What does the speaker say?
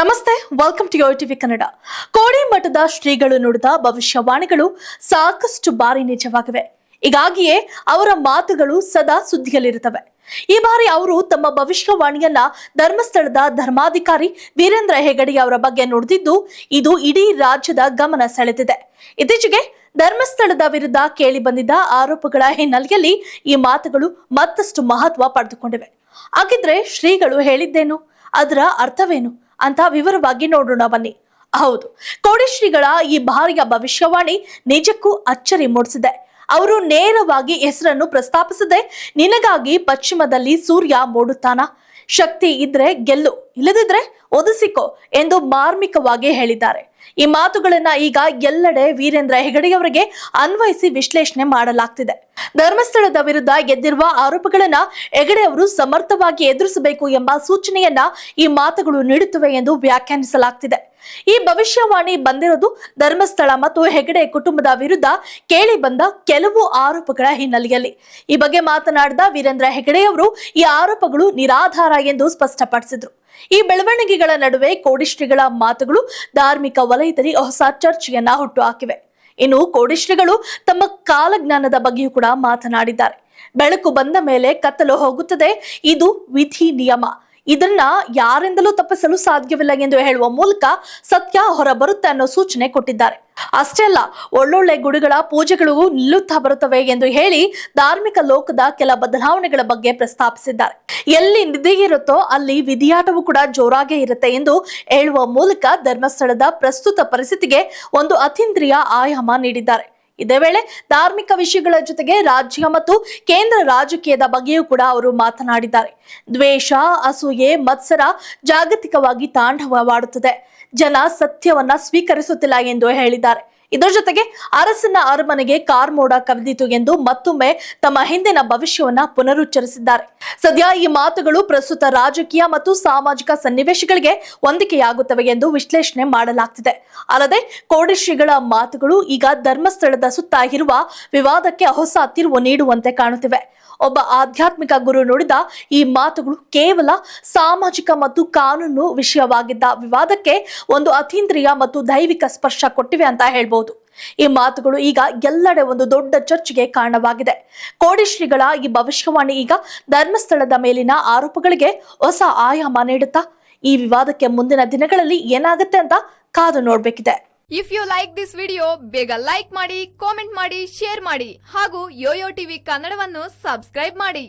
ನಮಸ್ತೆ welcome to your TV Kannada Kodi ಮಠದ ಶ್ರೀಗಳು ನುಡಿದ ಭವಿಷ್ಯವಾಣಿಗಳು ಸಾಕಷ್ಟು ಬಾರಿ ನಿಜವಾಗಿವೆ. ಹೀಗಾಗಿಯೇ ಅವರ ಮಾತುಗಳು ಸದಾ ಸುದ್ದಿಯಲ್ಲಿರುತ್ತವೆ. ಈ ಬಾರಿ ಅವರು ತಮ್ಮ ಭವಿಷ್ಯವಾಣಿಯನ್ನ ಧರ್ಮಸ್ಥಳದ ಧರ್ಮಾಧಿಕಾರಿ ವೀರೇಂದ್ರ ಹೆಗಡೆ ಅವರ ಬಗ್ಗೆ ನುಡಿದಿದ್ದು, ಇದು ಇಡೀ ರಾಜ್ಯದ ಗಮನ ಸೆಳೆದಿದೆ. ಇತ್ತೀಚೆಗೆ ಧರ್ಮಸ್ಥಳದ ವಿರುದ್ಧ ಕೇಳಿ ಬಂದಿದ್ದ ಆರೋಪಗಳ ಹಿನ್ನೆಲೆಯಲ್ಲಿ ಈ ಮಾತುಗಳು ಮತ್ತಷ್ಟು ಮಹತ್ವ ಪಡೆದುಕೊಂಡಿವೆ. ಹಾಗಿದ್ರೆ ಶ್ರೀಗಳು ಹೇಳಿದ್ದೇನು? ಅದರ ಅರ್ಥವೇನು? ಅಂತ ವಿವರವಾಗಿ ನೋಡೋಣ, ಬನ್ನಿ. ಹೌದು, ಕೋಡಿಶ್ರೀಗಳ ಈ ಬಾರಿಯ ಭವಿಷ್ಯವಾಣಿ ನಿಜಕ್ಕೂ ಅಚ್ಚರಿ ಮೂಡಿಸಿದೆ. ಅವರು ನೇರವಾಗಿ ಹೆಸರನ್ನು ಪ್ರಸ್ತಾಪಿಸದೆ. ನಿನಗಾಗಿ ಪಶ್ಚಿಮದಲ್ಲಿ ಸೂರ್ಯ ಮೂಡುತ್ತಾನ. ಶಕ್ತಿ ಇದ್ರೆ ಗೆಲ್ಲು, ಇಲ್ಲದಿದ್ರೆ ಒದಿಸಿಕೋ ಎಂದು ಮಾರ್ಮಿಕವಾಗಿ ಹೇಳಿದ್ದಾರೆ. ಈ ಮಾತುಗಳನ್ನ ಈಗ ಎಲ್ಲೆಡೆ ವೀರೇಂದ್ರ ಹೆಗಡೆಯವರಿಗೆ ಅನ್ವಯಿಸಿ ವಿಶ್ಲೇಷಣೆ ಮಾಡಲಾಗ್ತಿದೆ. ಧರ್ಮಸ್ಥಳದ ವಿರುದ್ಧ ಎದ್ದಿರುವ ಆರೋಪಗಳನ್ನ ಹೆಗಡೆ ಅವರು ಸಮರ್ಥವಾಗಿ ಎದುರಿಸಬೇಕು ಎಂಬ ಸೂಚನೆಯನ್ನ ಈ ಮಾತುಗಳು ನೀಡುತ್ತವೆ ಎಂದು ವ್ಯಾಖ್ಯಾನಿಸಲಾಗ್ತಿದೆ. ಈ ಭವಿಷ್ಯವಾಣಿ ಬಂದಿರೋದು ಧರ್ಮಸ್ಥಳ ಮತ್ತು ಹೆಗಡೆ ಕುಟುಂಬದ ವಿರುದ್ಧ ಕೇಳಿ ಬಂದ ಕೆಲವು ಆರೋಪಗಳ ಹಿನ್ನೆಲೆಯಲ್ಲಿ. ಈ ಬಗ್ಗೆ ಮಾತನಾಡಿದ ವೀರೇಂದ್ರ ಹೆಗಡೆಯವರು ಈ ಆರೋಪಗಳು ನಿರಾಧಾರ ಎಂದು ಸ್ಪಷ್ಟಪಡಿಸಿದ್ರು. ಈ ಬೆಳವಣಿಗೆಗಳ ನಡುವೆ ಕೋಡಿಶ್ರೀಗಳ ಮಾತುಗಳು ಧಾರ್ಮಿಕ ವಲಯದಲ್ಲಿ ಹೊಸ ಚರ್ಚೆಯನ್ನ ಹುಟ್ಟುಹಾಕಿವೆ. ಇನ್ನು ಕೋಡಿಶ್ರೀಗಳು ತಮ್ಮ ಕಾಲಜ್ಞಾನದ ಬಗ್ಗೆಯೂ ಕೂಡ ಮಾತನಾಡಿದ್ದಾರೆ. ಬೆಳಕು ಬಂದ ಮೇಲೆ ಕತ್ತಲು ಹೋಗುತ್ತದೆ. ಇದು ವಿಧಿ ನಿಯಮ. ಇದನ್ನ ಯಾರಿಂದಲೂ ತಪ್ಪಿಸಲು ಸಾಧ್ಯವಿಲ್ಲ ಎಂದು ಹೇಳುವ ಮೂಲಕ ಸತ್ಯ ಹೊರಬರುತ್ತೆ ಅನ್ನೋ ಸೂಚನೆ ಕೊಟ್ಟಿದ್ದಾರೆ. ಅಷ್ಟೇ ಅಲ್ಲ, ಒಳ್ಳೊಳ್ಳೆ ಗುಡಿಗಳ ಪೂಜೆಗಳು ನಿಲ್ಲುತ್ತಾ ಬರುತ್ತವೆ ಎಂದು ಹೇಳಿ ಧಾರ್ಮಿಕ ಲೋಕದ ಕೆಲ ಬದಲಾವಣೆಗಳ ಬಗ್ಗೆ ಪ್ರಸ್ತಾಪಿಸಿದ್ದಾರೆ. ಎಲ್ಲಿ ನಿಧಿ ಇರುತ್ತೋ ಅಲ್ಲಿ ವಿಧಿಯಾಟವು ಕೂಡ ಜೋರಾಗೇ ಇರುತ್ತೆ ಎಂದು ಹೇಳುವ ಮೂಲಕ ಧರ್ಮಸ್ಥಳದ ಪ್ರಸ್ತುತ ಪರಿಸ್ಥಿತಿಗೆ ಒಂದು ಅತೀಂದ್ರಿಯ ಆಯಾಮ ನೀಡಿದ್ದಾರೆ. ಇದೇ ವೇಳೆ ಧಾರ್ಮಿಕ ವಿಷಯಗಳ ಜೊತೆಗೆ ರಾಜ್ಯ ಮತ್ತು ಕೇಂದ್ರ ರಾಜಕೀಯದ ಬಗ್ಗೆಯೂ ಕೂಡ ಅವರು ಮಾತನಾಡಿದ್ದಾರೆ. ದ್ವೇಷ, ಅಸೂಯೆ, ಮತ್ಸರ ಜಾಗತಿಕವಾಗಿ ತಾಂಡವವಾಡುತ್ತದೆ. ಜನ ಸತ್ಯವನ್ನ ಸ್ವೀಕರಿಸುತ್ತಿಲ್ಲ ಎಂದು ಹೇಳಿದ್ದಾರೆ. ಇದರ ಜೊತೆಗೆ ಅರಸನ ಅರಮನೆಗೆ ಕಾರ್ ಮೋಡ ಕವಿದಿತು ಎಂದು ಮತ್ತೊಮ್ಮೆ ತಮ್ಮ ಹಿಂದಿನ ಭವಿಷ್ಯವನ್ನ ಪುನರುಚ್ಚರಿಸಿದ್ದಾರೆ. ಸದ್ಯ ಈ ಮಾತುಗಳು ಪ್ರಸ್ತುತ ರಾಜಕೀಯ ಮತ್ತು ಸಾಮಾಜಿಕ ಸನ್ನಿವೇಶಗಳಿಗೆ ಹೊಂದಿಕೆಯಾಗುತ್ತವೆ ಎಂದು ವಿಶ್ಲೇಷಣೆ ಮಾಡಲಾಗ್ತಿದೆ. ಅಲ್ಲದೆ ಕೋಡಿಶ್ರೀಗಳ ಮಾತುಗಳು ಈಗ ಧರ್ಮಸ್ಥಳದ ಸುತ್ತ ಇರುವ ವಿವಾದಕ್ಕೆ ಹೊಸ ತಿರುವು ನೀಡುವಂತೆ ಕಾಣುತ್ತಿವೆ. ಒಬ್ಬ ಆಧ್ಯಾತ್ಮಿಕ ಗುರು ನುಡಿದ ಈ ಮಾತುಗಳು ಕೇವಲ ಸಾಮಾಜಿಕ ಮತ್ತು ಕಾನೂನು ವಿಷಯವಾಗಿದ್ದ ವಿವಾದಕ್ಕೆ ಒಂದು ಅತೀಂದ್ರಿಯ ಮತ್ತು ದೈವಿಕ ಸ್ಪರ್ಶ ಕೊಟ್ಟಿವೆ ಅಂತ ಹೇಳ್ಬೋದು. ಈ ಮಾತುಗಳು ಈಗ ಎಲ್ಲೆಡೆ ಒಂದು ದೊಡ್ಡ ಚರ್ಚೆಗೆ ಕಾರಣವಾಗಿದೆ. ಕೋಡಿಶ್ರೀಗಳ ಈ ಭವಿಷ್ಯವಾಣಿ ಈಗ ಧರ್ಮಸ್ಥಳದ ಮೇಲಿನ ಆರೋಪಗಳಿಗೆ ಹೊಸ ಆಯಾಮ ನೀಡುತ್ತಾ, ಈ ವಿವಾದಕ್ಕೆ ಮುಂದಿನ ದಿನಗಳಲ್ಲಿ ಏನಾಗುತ್ತೆ ಅಂತ ಕಾದು ನೋಡ್ಬೇಕಿದೆ. If you like this video ಬೇಗ ಲೈಕ್ ಮಾಡಿ ಕಾಮೆಂಟ್ ಮಾಡಿ ಶೇರ್ ಮಾಡಿ ಹಾಗೂ ಯೋಯೋ ಟಿವಿ ಕನ್ನಡವನ್ನು ಸಬ್ಸ್ಕ್ರೈಬ್ ಮಾಡಿ.